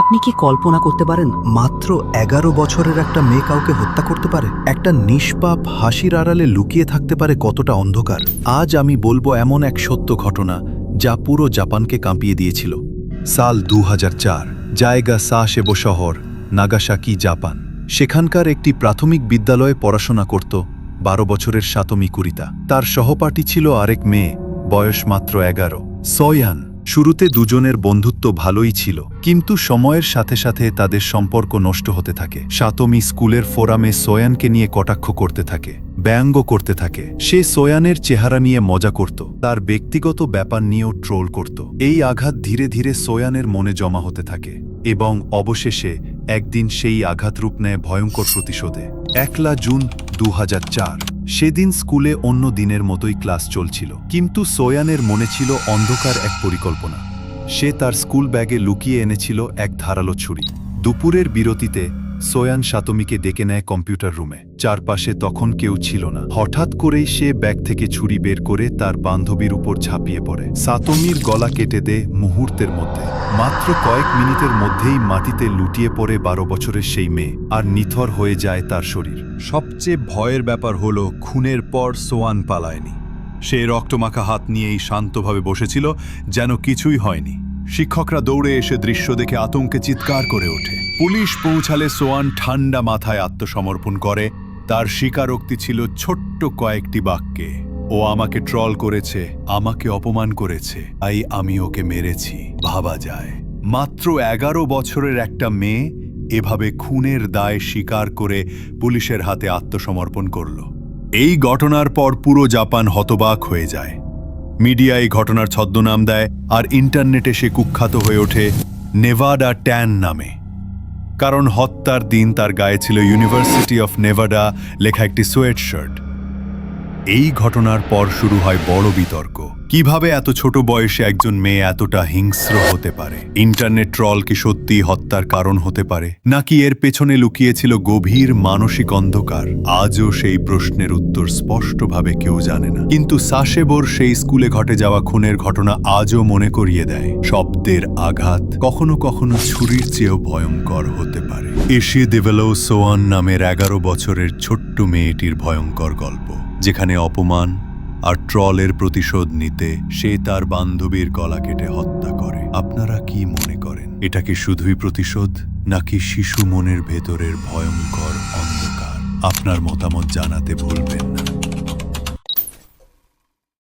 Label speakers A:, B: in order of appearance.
A: আপনি কি কল্পনা করতে পারেন,
B: মাত্র এগারো বছরের একটা মেয়ে কাউকে হত্যা করতে পারে? একটা নিষ্পাপ হাসির আড়ালে লুকিয়ে থাকতে পারে কতটা অন্ধকার। আজ আমি বলব এমন এক সত্য ঘটনা, যা পুরো জাপানকে কাঁপিয়ে দিয়েছিল। সাল দু হাজার চার, জায়গা সাশেবো শহর, নাগাসাকি, জাপান। সেখানকার একটি প্রাথমিক বিদ্যালয়ে পড়াশোনা করত বারো বছরের সাতমি কুরিতা তার সহপাঠী ছিল আরেক মেয়ে, বয়স মাত্র এগারো। সয়ান শুরুতে দুজনের বন্ধুত্ব ভালোই ছিল, কিন্তু সময়ের সাথে সাথে তাদের সম্পর্ক নষ্ট হতে থাকে। সাতমি স্কুলের ফোরামে সোয়ানকে নিয়ে কটাক্ষ করতে থাকে, ব্যঙ্গ করতে থাকে। সে সোয়ানের চেহারা নিয়ে মজা করত, তার ব্যক্তিগত ব্যাপার নিয়েও ট্রোল করত। এই আঘাত ধীরে ধীরে সোয়ানের মনে জমা হতে থাকে এবং অবশেষে একদিন সেই আঘাত রূপ নেয় ভয়ঙ্কর প্রতিশোধে। একলা জুন দু হাজার চার। সেদিন স্কুলে অন্য দিনের মতোই ক্লাস চলছিল। কিন্তু সোয়ানের মনে ছিল অন্ধকার এক পরিকল্পনা। সে তার স্কুল ব্যাগে লুকিয়ে এনেছিল এক ধারালো ছুরি। দুপুরের বিরতিতে সোয়ান সাতমিকে ডেকে নেয় কম্পিউটার রুমে। চারপাশে তখন কেউ ছিল না। হঠাৎ করেই সে ব্যাগ থেকে ছুরি বের করে তার বান্ধবীর উপর ঝাঁপিয়ে পড়ে। সাতমির গলা কেটে দেয় মুহূর্তের মধ্যে। মাত্র কয়েক মিনিটের মধ্যেই মাটিতে লুটিয়ে পড়ে বারো বছরের সেই মেয়ে, আর নিথর হয়ে যায় তার শরীর।
C: সবচেয়ে ভয়ের ব্যাপার হল খুনের পর সোয়ান পালায়নি। সে রক্তমাখা হাত নিয়েই শান্তভাবে বসেছিল, যেন কিছুই হয়নি। শিক্ষকরা দৌড়ে এসে দৃশ্য দেখে আতঙ্কে চিৎকার করে ওঠে। পুলিশ পৌঁছালে সোয়ান ঠান্ডা মাথায় আত্মসমর্পণ করে। তার স্বীকারোক্তি ছিল ছোট্ট কয়েকটি বাক্যে। ও আমাকে ট্রল করেছে, আমাকে অপমান করেছে। তাই আমি ওকে মেরেছি, ভাবা যায়। মাত্র এগারো বছরের একটা মেয়ে এভাবে খুনের দায় স্বীকার করে পুলিশের হাতে আত্মসমর্পণ করল। এই ঘটনার পর পুরো জাপান হতবাক হয়ে যায়। মিডিয়া এই ঘটনার ছদ্মনাম দেয়, আর ইন্টারনেটে সে কুখ্যাত হয়ে ওঠে, নেভাডা ট্যান নামে। কারণ হত্যার দিন তার গায়ে ছিল ইউনিভার্সিটি অফ নেভাডা লেখা একটি সোয়েট শার্ট। এই ঘটনার পর শুরু হয় বড় বিতর্ক। কীভাবে এত ছোট বয়সে একজন মেয়ে এতটা হিংস্র হতে পারে? ইন্টারনেট ট্রল কি সত্যি হত্যার কারণ হতে পারে? নাকি এর পেছনে লুকিয়েছিল গভীর মানসিক অন্ধকার? আজও সেই প্রশ্নের উত্তর স্পষ্টভাবে কেউ জানে না। কিন্তু সাশেবোর সেই স্কুলে ঘটে যাওয়া খুনের ঘটনা আজও মনে করিয়ে দেয়। শব্দের আঘাত কখনো কখনো ছুরির চেয়েও ভয়ঙ্কর হতে পারে। এশিয়ে দেভেলো সোয়ান নামের এগারো বছরের ছোট্ট মেয়েটির ভয়ঙ্কর গল্প। যেখানে অপমান আর ট্রলের প্রতিশোধ নিতে সে তার বান্ধবীর গলা কেটে হত্যা করে। আপনারা কি মনে করেন, এটা কি শুধুই প্রতিশোধ, নাকি শিশু মনের ভেতরের ভয়ঙ্কর অন্ধকার? আপনার মতামত জানাতে ভুলবেন না।